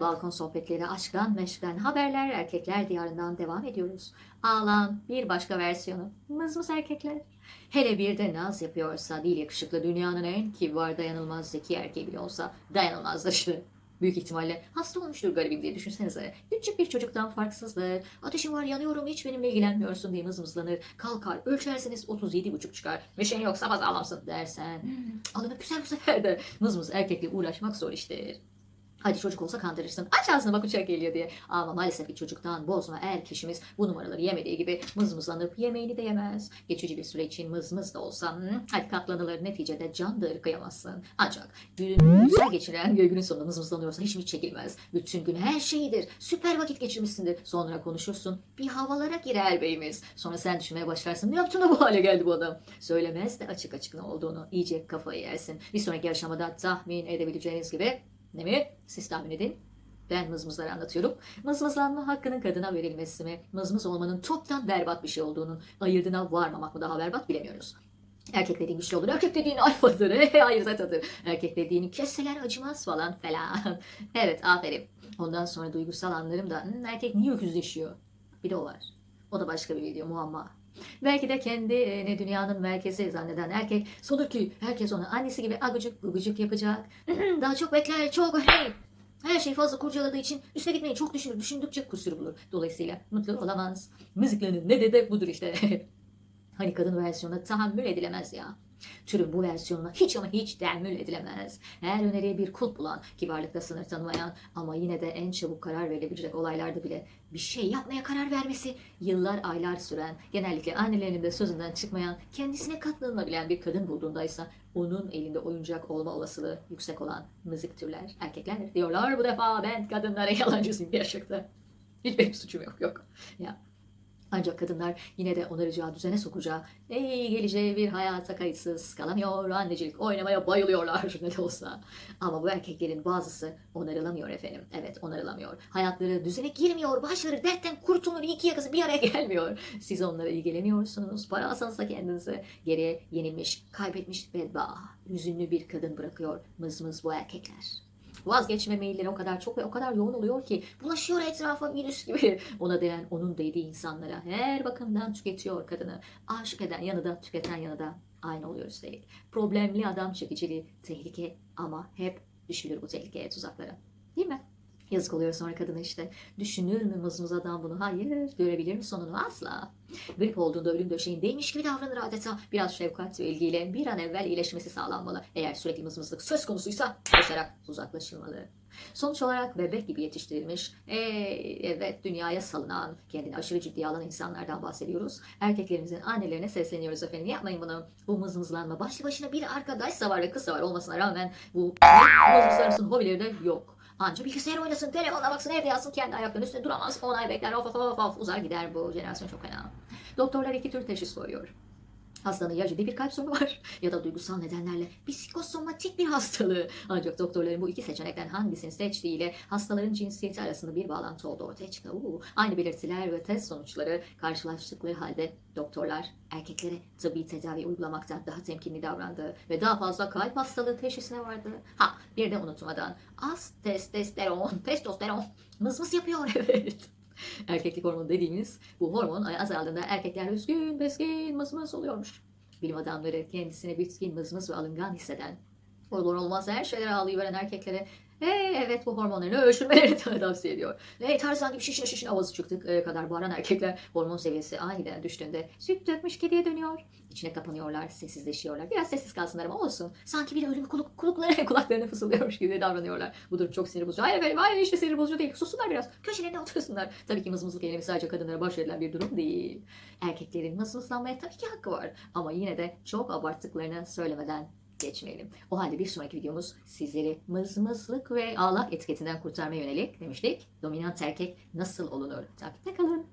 Balkon sohbetleri aşktan meşkten haberler erkekler diyarından devam ediyoruz. Ağlan bir başka versiyonu mızmız erkekler. Hele bir de naz yapıyorsa değil yakışıklı dünyanın en kibar dayanılmaz zeki erkeği bile olsa dayanılmazdır işte. Büyük ihtimalle hasta olmuştur garibim diye düşünsenize. Küçük bir çocuktan farksızdır. Ateşim var yanıyorum hiç benimle ilgilenmiyorsun diye mızmızlanır. Kalkar ölçerseniz 37,5 çıkar. Bir şeyin yoksa fazla alamsın dersen. Hmm, alını güzel bu sefer de. Mızmız erkekle uğraşmak zor iştir. Hadi çocuk olsa kandırırsın. Aç ağzını bak uçak geliyor diye. Ama maalesef ki çocuktan bozma eğer kişimiz bu numaraları yemediği gibi mızmızlanıp yemeğini de yemez. Geçici bir süre için mızmız da olsa hadi katlanılır neticede candır kıyamazsın. Ancak gününü güzel geçiren günün sonunda mızmızlanıyorsa hiç mi çekilmez. Bütün gün her şeyidir. Süper vakit geçirmişsindir. Sonra konuşursun. Bir havalara girer beyimiz. Sonra sen düşünmeye başlarsın. Ne yaptın da bu hale geldi bu adam? Söylemez de açık açık ne olduğunu iyice kafayı yersin. Bir sonraki aşamada tahmin edebileceğiniz gibi ne mi? Siz tahmin edin. Ben mızmızları anlatıyorum. Mızmızlanma hakkının kadına verilmesi mi? Mızmız olmanın toptan berbat bir şey olduğunun ayırdına varmamak mı daha berbat bilemiyoruz. Erkek dediğin güçlü olur. Erkek dediğin alfadır. Hayır zatadır. Erkek dediğin keseler acımaz falan falan. evet aferin. Ondan sonra duygusal anlarım da "Hmm, erkek niye öküzleşiyor? Bir de o var. O da başka bir video muamma. Belki de kendini dünyanın merkezi zanneden erkek sanır ki herkes ona annesi gibi agıcık gıgıcık yapacak. Daha çok bekler, çok hey. Her şeyi fazla kurcaladığı için üste gitmeyi çok düşünür. Düşündükçe kusur bulur. Dolayısıyla mutlu olamaz. Müziklerin ne de budur işte. hani kadın versiyonuna tahammül edilemez ya. Türün bu versiyonuna hiç ama hiç tahammül edilemez. Her öneriye bir kulp bulan, kibarlıkta sınır tanımayan ama yine de en çabuk karar verilebilecek olaylarda bile bir şey yapmaya karar vermesi yıllar aylar süren, genellikle annelerinin de sözünden çıkmayan, kendisine katlanılabilen bir kadın bulduğundaysa onun elinde oyuncak olma olasılığı yüksek olan müzik türler, erkekler diyorlar bu defa ben kadınlara yalancısıyım gerçekten. Hiç benim suçum yok yok. Ya ancak kadınlar yine de onaracağı, düzene sokacağı, ey geleceği bir hayata kayıtsız kalamıyor, annecilik oynamaya bayılıyorlar ne de olsa. Ama bu erkeklerin bazısı onarılamıyor efendim. Evet onarılamıyor. Hayatları düzene girmiyor, başları dertten kurtulur, iki yakası bir araya gelmiyor. Siz onlara ilgileniyorsunuz, para alsanız da kendinize geriye yenilmiş, kaybetmiş bedba, hüzünlü bir kadın bırakıyor mızmız bu erkekler. Vazgeçme meyilleri o kadar çok ve o kadar yoğun oluyor ki bulaşıyor etrafa virüs gibi. Ona değen onun değdiği insanlara her bakımdan tüketiyor kadını. Aşık eden yanı da tüketen yanı da aynı oluyor üstelik. Problemli adam çekiciliği tehlike ama hep düşülür bu tehlikeye tuzaklara. Değil mi? Yazık oluyor sonra kadına işte. Düşünür mü mızmız adam bunu? Hayır. Görebilir mi sonunu? Asla. Grip olduğunda ölüm döşeğindeymiş gibi davranır adeta. Biraz şefkat ve ilgiyle bir an evvel iyileşmesi sağlanmalı. Eğer sürekli mızmızlık söz konusuysa koşarak uzaklaşılmalı. Sonuç olarak bebek gibi yetiştirilmiş, ee, evet dünyaya salınan, kendini aşırı ciddiye alan insanlardan bahsediyoruz. Erkeklerimizin annelerine sesleniyoruz efendim. Yapmayın bunu. Bu mızmızlanma başlı başına bir arkadaşsa var ve kızsa var olmasına rağmen bu mızmızlarımızın hobileri de yok. Anca bilgisayar oynasın, telefonla baksın, evde yatsın, kendi ayaklarının üstünde duramaz, on ay bekler, of of of of uzar gider bu jenerasyon çok fena. Doktorlar iki tür teşhis koyuyor. Hastanın ya ciddi bir kalp sorunu var ya da duygusal nedenlerle psikosomatik bir hastalığı. Ancak doktorların bu iki seçenekten hangisini seçtiğiyle hastaların cinsiyeti arasında bir bağlantı olduğu ortaya çıktı. Uu, aynı belirtiler ve test sonuçları karşılaştıkları halde doktorlar erkeklere tıbbi tedavi uygulamakta daha temkinli davrandı ve daha fazla kalp hastalığı teşhisine vardı. Ha bir de unutmadan az testosteron, testosteron mızmız yapıyor evet. Erkeklik hormonu dediğimiz bu hormon azaldığında erkekler üzgün, bezgin, mızmız oluyormuş. Bilim adamları kendisine bitkin, mızmız ve alıngan hisseden, olur olmaz her şeylere ağlayıveren erkeklere "Hey, evet bu hormonlarını ölçülmelerini tavsiye ediyor. Hey Tarzan gibi şişine şişine avazı çıktık e, kadar bağıran erkekler hormon seviyesi aniden düştüğünde süt dökmüş kediye dönüyor. İçine kapanıyorlar, sessizleşiyorlar. Biraz sessiz kalsınlar ama olsun. Sanki bir ölüm kulak, kulaklarına, kulaklarına fısıldıyormuş gibi davranıyorlar. Bu durum çok sinir bozucu. Hayır efendim, hayır işte sinir bozucu değil. Susunlar biraz. Köşelerine otursunlar. Tabii ki mızmızlık eylemi sadece kadınlara bahşedilen bir durum değil. Erkeklerin mızmızlanmaya tabii ki hakkı var. Ama yine de çok abarttıklarını söylemeden geçmeyelim. O halde bir sonraki videomuz sizleri mızmızlık ve ağlak etiketinden kurtarmaya yönelik demiştik. Dominant erkek nasıl olunur? Takipte kalın.